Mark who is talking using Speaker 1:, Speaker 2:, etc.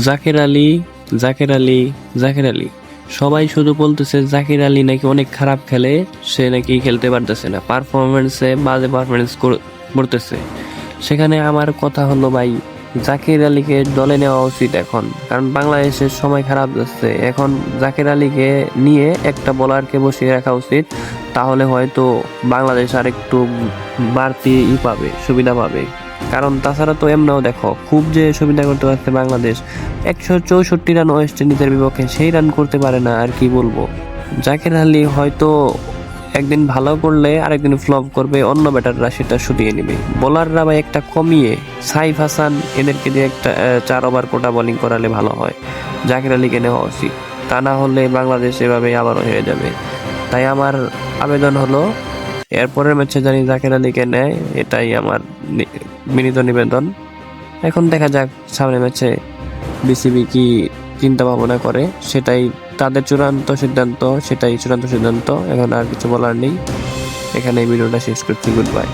Speaker 1: জাকের আলী জাকের আলী জাকের আলী। সবাই শুধু বলতেছে, জাকির আলী নাকি অনেক খারাপ খেলে, সে নাকি খেলতে পারতেছে না। পারফরমেন্সে বাজে পারফরমেন্স করতেছে। সেখানে আমার কথা হলো, ভাই, জাকির আলীকে দলে নেওয়া উচিত এখন। কারণ বাংলাদেশের সময় খারাপ যাচ্ছে। এখন জাকির আলীকে নিয়ে একটা বোলারকে বসিয়ে রাখা উচিত। তাহলে হয়তো বাংলাদেশ আর একটু বাড়তি ই পাবে, সুবিধা পাবে। কারণ তাছাড়া তো এমনও দেখো, খুব যে সুবিধা করতে পারছে বাংলাদেশ, একশো চৌষট্টি রান ওয়েস্ট ইন্ডিজের বিপক্ষে সেই রান করতে পারে না, আর কি বলব? জাকির আলী হয়তো একদিন ভালো করলে আরেকদিন ফ্লপ করবে, অন্য ব্যাটাররা সেটা শুটিয়ে নেবে। বোলাররা ভাই একটা কমিয়ে, সাইফ হাসান এদেরকে দিয়ে একটা চার ওভার কোটা বোলিং করালে ভালো হয়। জাকির আলীকে নেওয়া উচিত। তা না হলে বাংলাদেশ এভাবে আবারও হয়ে যাবে। তাই আমার আবেদন হলো, এরপরের ম্যাচে জানি জাকির আলীকে নেয়, এটাই আমার বিনীত নিবেদন। এখন দেখা যাক সামনে ম্যাচে বিসিবি কি চিন্তা ভাবনা করে। সেটাই তাদের চূড়ান্ত সিদ্ধান্ত, সেটাই চূড়ান্ত সিদ্ধান্ত। এখন আর কিছু বলার নেই। এখানে এই ভিডিওটা শেষ করছি। Good bye